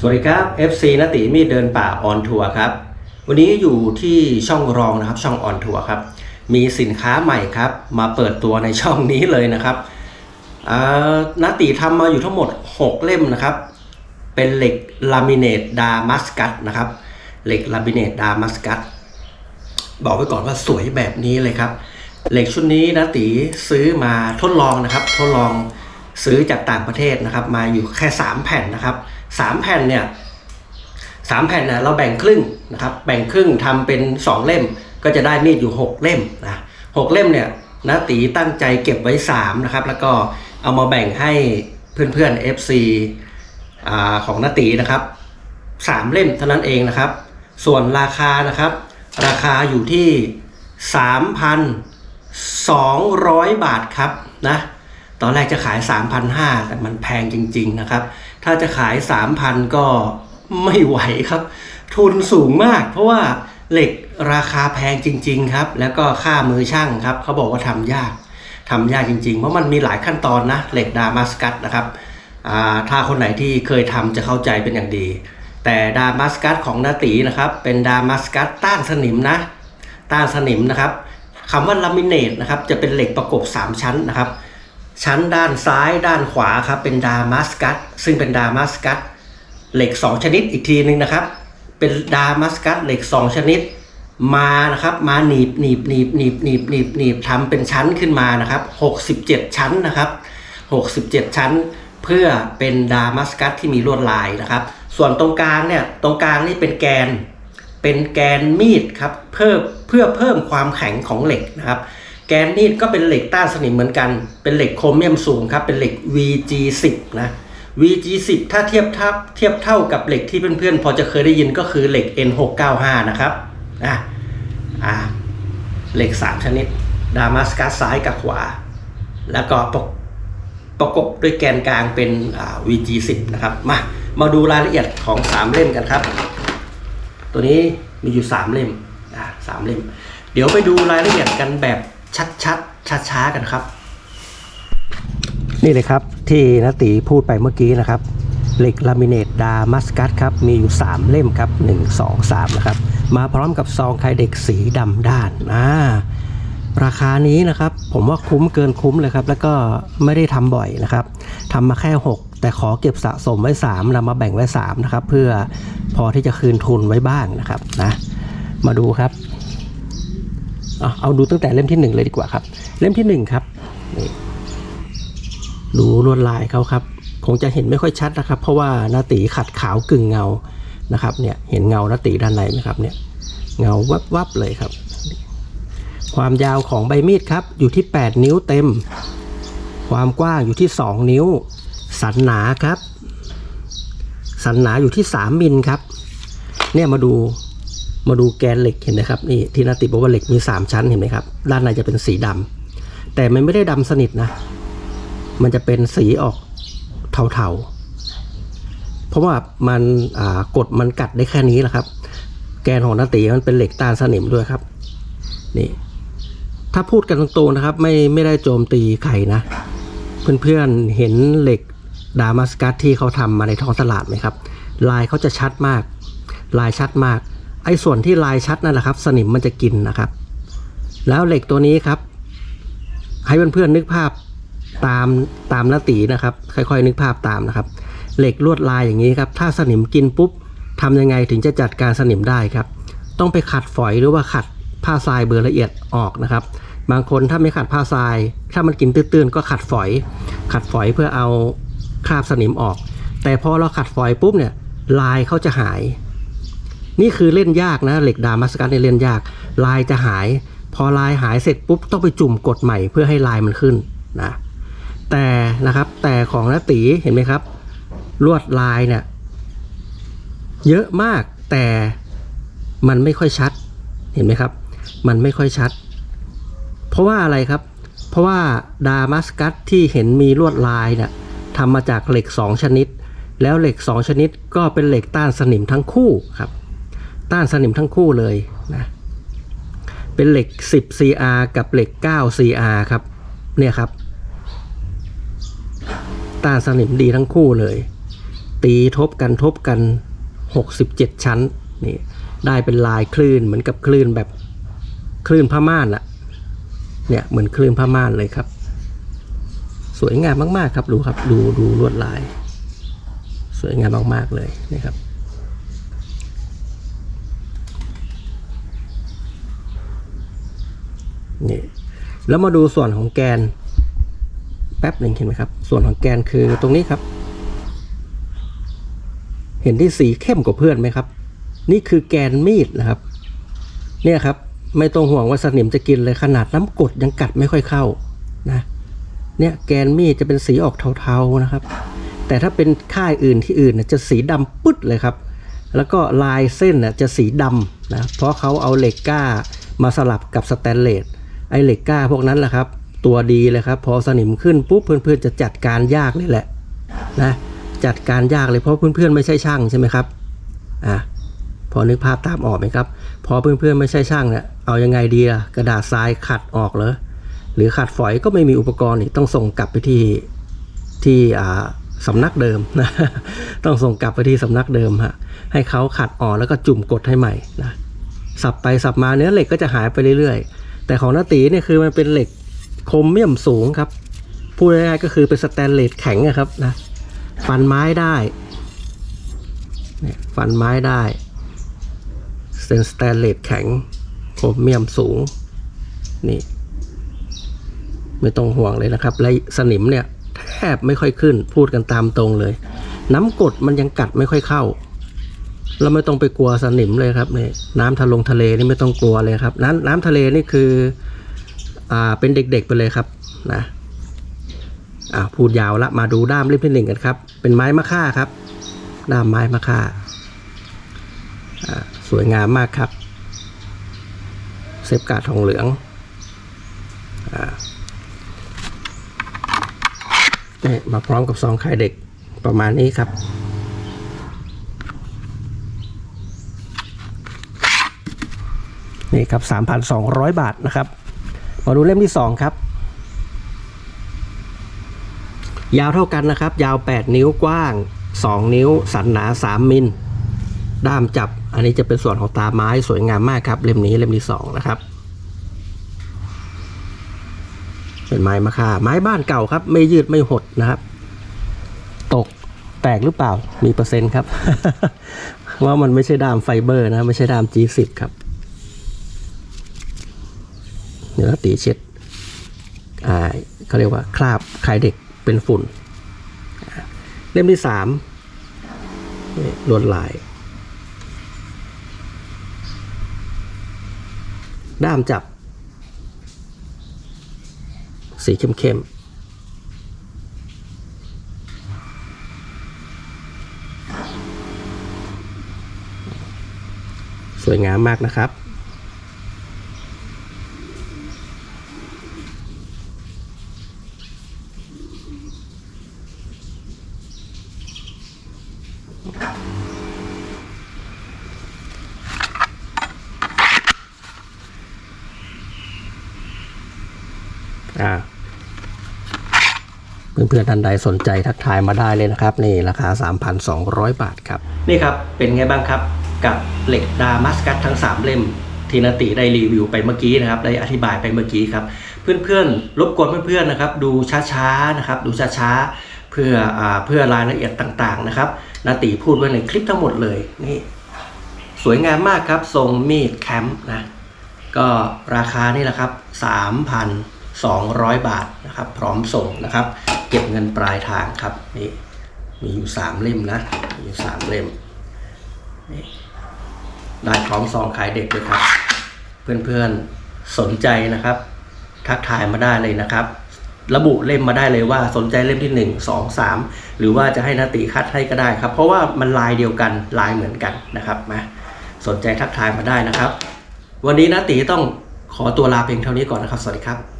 สวัสดีครับ FC นติมีเดินป่าออนทัวร์ครับ วันนี้อยู่ที่ช่องรองนะครับช่องออนทัวร์ครับ มีสินค้าใหม่ครับ มาเปิดตัวในช่องนี้เลยนะครับอ่านติทำมาอยู่ทั้งหมด 6 เล่มนะครับ เป็นเหล็กลามิเนตดามัสกัสนะครับ เหล็กลามิเนตดามัสกัสบอกไว้ก่อนว่าสวยแบบนี้เลยครับ เหล็กชุดนี้นะตีซื้อมาทดลองนะครับ ทดลองซื้อจากต่างประเทศนะครับ มาอยู่แค่ 3 แผ่นนะครับ สามแผ่นเนี่ยสามแผ่นนะเราแบ่งครึ่งนะครับแบ่งครึ่งทำเป็น 2 เล่มก็จะได้มีดอยู่ 6 เล่มนะหกเล่มเนี่ยนะตีตั้งใจเก็บไว้3นะครับแล้วก็เอามาแบ่งให้เพื่อนๆ FC อาของนาตีนะครับ 3 เล่มเท่านั้นเองนะครับ ส่วนราคานะครับ ราคาอยู่ที่ 3,200 บาทครับนะ ตอนแรกจะขาย 3,500 แต่มันแพงจริง ๆนะครับ ถ้าจะขาย 3,000 ก็ไม่ไหวครับ ทุนสูงมาก เพราะว่าเหล็กราคาแพงจริง ๆ ครับ แล้วก็ค่ามือช่างครับ เขาบอกว่าทำยากทำยากจริง ๆ เพราะมันมีหลายขั้นตอนนะ เหล็กดามัสกัสนะครับอ่าถ้าคนไหนที่เคยทำจะเข้าใจเป็นอย่างดี แต่ดามัสกัสของนาตีนะครับ เป็นดามัสกัสต้านสนิมนะ ต้านสนิมนะครับคำว่าลามิเนตนะครับ จะเป็นเหล็กประกบ 3 ชั้นนะครับ ชั้นด้านซ้ายด้านขวาครับเป็นดามัสกัสซึ่งเป็นดามัสกัสเหล็ก 2 ชนิดอีกทีหนึ่งนะครับ เป็นดามัสกัสเหล็ก 2 ชนิด มานะครับมาหนีบหนีบหนีบหนีบหนีบหนีบหนีบทำเป็นชั้นขึ้นมานะครับ 67 ชั้นนะครับ 67 ชั้น เพื่อเป็นดามัสกัสที่มีลวดลายนะครับ ส่วนตรงกลางเนี่ยตรงกลางนี่เป็นแกน เป็นแกนมีดครับเพิ่มเพื่อเพิ่มความแข็งของเหล็กนะครับ แกนมีดก็เป็นเหล็กต้านสนิมเหมือนกัน เป็นเหล็กโครเมียมสูงครับ เป็นเหล็ก VG10 นะ VG10 ถ้าเทียบทับเทียบเท่ากับเหล็กที่เพื่อนๆ พอจะเคยได้ยินก็คือเหล็ก N695 นะครับอะอะเหล็ก 3 ชนิด ดามัสกัสซ้ายกับขวา แล้วก็ประประกบด้วยแกนกลางเป็น VG10 นะครับ มา มาดูรายละเอียดของ 3 เล่มกันครับ ตัวนี้มีอยู่ 3 เล่มอ่าสามเล่ม เดี๋ยวไปดูรายละเอียดกันแบบ ชัดๆช้าๆกันครับ นี่เลยครับที่นตีพูดไปเมื่อกี้นะครับ เหล็กลามิเนตดามัสกัสครับ มีอยู่ 3 เล่มครับ 1 2 3 นะครับ มาพร้อมกับซองไข่เด็กสีดำด้านอ่าราคานี้นะครับ ผมว่าคุ้มเกินคุ้มเลยครับ แล้วก็ไม่ได้ทำบ่อยนะครับทำมาแค่ 6 แต่ขอเก็บสะสมไว้3นำมาแบ่งไว้3นะครับ เพื่อพอที่จะคืนทุนไว้บ้างนะครับนะมาดูครับ เอาดูตั้งแต่เล่มที่หนึ่งเลยดีกว่าครับ เล่มที่หนึ่งครับนี่ดูลวดลายเขาครับ คงจะเห็นไม่ค่อยชัดนะครับ เพราะว่าหน้าตีขัดขาวกึ่งเงานะครับเนี่ยเห็นเงาหน้าตีด้านในไหมครับเนี่ยเงาวับวับๆเลยครับ ความยาวของใบมีดครับ อยู่ที่ 8 นิ้วเต็ม ความกว้างอยู่ที่ 2 นิ้ว สันหนาครับ สันหนาอยู่ที่ 3 มิลครับ เนี่ยมาดู มาดูแกนเหล็กเห็นไหมครับนี่ที่นาติบอกว่าเหล็กมี 3 ชั้นเห็นไหมครับ ด้านในจะเป็นสีดำแต่มันไม่ได้ดำสนิทนะ มันจะเป็นสีออกเทาๆ เพราะว่ามันกดมันกัดได้แค่นี้แหละครับ แกนของนาติมันเป็นเหล็กตาสนิมด้วยครับนี่ถ้าพูดกันตรงๆนะครับ ไม่ไม่ได้โจมตีใครนะ เพื่อนๆเห็นเหล็กดามัสกัสที่เขาทำมาในท้องตลาดไหมครับ ลายเขาจะชัดมาก ลายชัดมาก ไอ้ส่วนที่ลายชัดนั่นแหละครับ สนิมมันจะกินนะครับ แล้วเหล็กตัวนี้ครับ ให้เพื่อนๆนึกภาพตามตามนาตีนะครับ ค่อยๆ นึกภาพตามนะครับ เหล็กลวดลายอย่างนี้ครับ ถ้าสนิมกินปุ๊บทำยังไงถึงจะจัดการสนิมได้ครับ ต้องไปขัดฝอยหรือว่าขัดผ้าทรายเบอร์ละเอียดออกนะครับ บางคนถ้าไม่ขัดผ้าทราย ถ้ามันกินตื้นๆก็ขัดฝอย ขัดฝอยเพื่อเอาคราบสนิมออก แต่พอเราขัดฝอยปุ๊บเนี่ยลายเขาจะหาย นี่คือเล่นยากนะเหล็กดามัสกัสเนี่ยเล่นยาก ลายจะหาย พอลายหายเสร็จปุ๊บต้องไปจุ่มกดใหม่เพื่อให้ลายมันขึ้นนะแต่นะครับแต่ของนตีเห็นไหมครับ ลวดลายเนี่ยเยอะมากแต่มันไม่ค่อยชัดเห็นไหมครับ มันไม่ค่อยชัด เพราะว่าอะไรครับ เพราะว่าดามัสกัสที่เห็นมีลวดลายเนี่ยทำมาจากเหล็ก 2 ชนิด แล้วเหล็ก 2 ชนิดก็เป็นเหล็กต้านสนิมทั้งคู่ครับ ต้านสนิมทั้งคู่เลยนะเป็นเหล็ก 10 CR กับเหล็ก 9 CR ครับ เนี่ยครับ ต้านสนิมดีทั้งคู่เลย ตีทบกันทบกันหกสิบเจ็ดชั้นนี่ได้เป็นลายคลื่นเหมือนกับคลื่นแบบคลื่นผ้าม่านอะเนี่ยเหมือนคลื่นผ้าม่านเลยครับ สวยงามมากๆครับดูครับ ดูดูลวดลาย สวยงามมากๆเลยนี่ครับ นี่แล้วมาดูส่วนของแกน แป๊บหนึ่งเห็นไหมครับ ส่วนของแกนคือตรงนี้ครับ เห็นที่สีเข้มกว่าเพื่อนไหมครับ นี่คือแกนมีดนะครับ เนี่ยครับ ไม่ต้องห่วงว่าสนิมจะกินเลยขนาดน้ำกรดยังกัดไม่ค่อยเข้านะเนี่ยแกนมีดจะเป็นสีออกเทาๆนะครับ แต่ถ้าเป็นค่ายอื่นที่อื่นน่ะจะสีดำปึ๊ดเลยครับ แล้วก็ลายเส้นน่ะจะสีดำนะเพราะเขาเอาเหล็กก้ามาสลับกับสแตนเลส ไอเหล็กก้าพวกนั้นแหละครับ ตัวดีเลยครับ พอสนิมขึ้นปุ๊บเพื่อนๆจะจัดการยากเลยแหละนะจัดการยากเลยเพราะเพื่อนๆไม่ใช่ช่างใช่ไหมครับอะพอนึกภาพตามออกไหมครับ พอเพื่อนๆไม่ใช่ช่างเนี่ยเอายังไงดีอะกระดาษทรายขัดออกเหรอหรือขัดฝอยก็ไม่มีอุปกรณ์อีกต้องส่งกลับไปที่ที่อ่าสำนักเดิมนะต้องส่งกลับไปที่สำนักเดิมฮะให้เขาขัดออกแล้วก็จุ่มกดให้ใหม่นะสับไปสับมาเนื้อเหล็กก็จะหายไปเรื่อยๆ แต่ของนาตีเนี่ยคือมันเป็นเหล็กครเมียมสูงครับ พูดง่ายๆก็คือเป็นสแตนเลสแข็งอะครับนะ ฟันไม้ได้เนี่ยฟันไม้ได้เป็นสแตนเลสแข็งโครเมียมสูง นี่ ไม่ต้องห่วงเลยนะครับ และสนิมเนี่ย แทบไม่ค่อยขึ้น พูดกันตามตรงเลย น้ำกรดมันยังกัดไม่ค่อยเข้า เราไม่ต้องไปกลัวสนิมเลยครับเนี่ยน้ำทะลงทะเลนี่ไม่ต้องกลัวเลยครับ น้ำน้ำทะเลนี่คือ อ่าเป็นเด็กๆไปเลยครับนะอ่าพูดยาวละมาดูด้ามเล่มที่หนึ่งกันครับ เป็นไม้มะค่าครับ ด้ามไม้มะค่าอ่าสวยงามมากครับ เซฟการ์ดทองเหลืองอ่านี่มาพร้อมกับซองไข่เด็กประมาณนี้ครับ นี่ครับ 3,200 บาทนะครับ มาดูเล่มที่ 2 ครับ ยาวเท่ากันนะครับ ยาว 8 นิ้วกว้าง 2 นิ้ว สันหนา 3 มิล ด้ามจับ อันนี้จะเป็นส่วนของตาไม้สวยงามมากครับ เล่มนี้เล่มที่ 2 นะครับ เป็นไม้มะค่า ไม้บ้านเก่าครับ ไม่ยืดไม่หดนะครับ ตกแตกหรือเปล่า มีเปอร์เซ็นต์ครับ ว่ามันไม่ใช่ด้ามไฟเบอร์นะ ไม่ใช่ด้าม G10 ครับ เนื้อตีเช็ดอ่าเขาเรียกว่าคราบคลายเด็กเป็นฝุ่น เล่มที่สามนี่ลวดลาย ด้ามจับ สีเข้มๆสวยงามมากนะครับ อ่าเพื่อนๆท่านใดสนใจทักทายมาได้เลยนะครับ นี่ราคา 3,200 บาทครับ นี่ครับ เป็นไงบ้างครับ กับเหล็กดามัสกัสทั้ง 3 เล่ม ที่นติได้รีวิวไปเมื่อกี้นะครับ ได้อธิบายไปเมื่อกี้ครับ เพื่อนๆรบกวนเพื่อนๆนะครับ ดูช้าๆนะครับ ดูช้าๆเพื่ออเพื่อรายละเอียดต่างๆนะครับนติพูดไว้ในคลิปทั้งหมดเลยนี่สวยงามมากครับทรงมีดแคมป์นะก็ราคานี่แหละครับ 200 บาทนะครับ พร้อมส่งนะครับ เก็บเงินปลายทางครับนี่มีอยู่ 3 เล่มนะมีอยู่ 3 เล่มนี่ได้พร้อมซองขายเด็กเลยครับ เพื่อนๆสนใจนะครับ ทักทายมาได้เลยนะครับ ระบุเล่มมาได้เลยว่าสนใจเล่มที่ 1 2 3 หรือว่าจะให้นาติคัดให้ก็ได้ครับ เพราะว่ามันลายเดียวกันลายเหมือนกันนะครับมาสนใจทักทายมาได้นะครับ วันนี้นาติต้องขอตัวลาเพียงเท่านี้ก่อนนะครับ สวัสดีครับ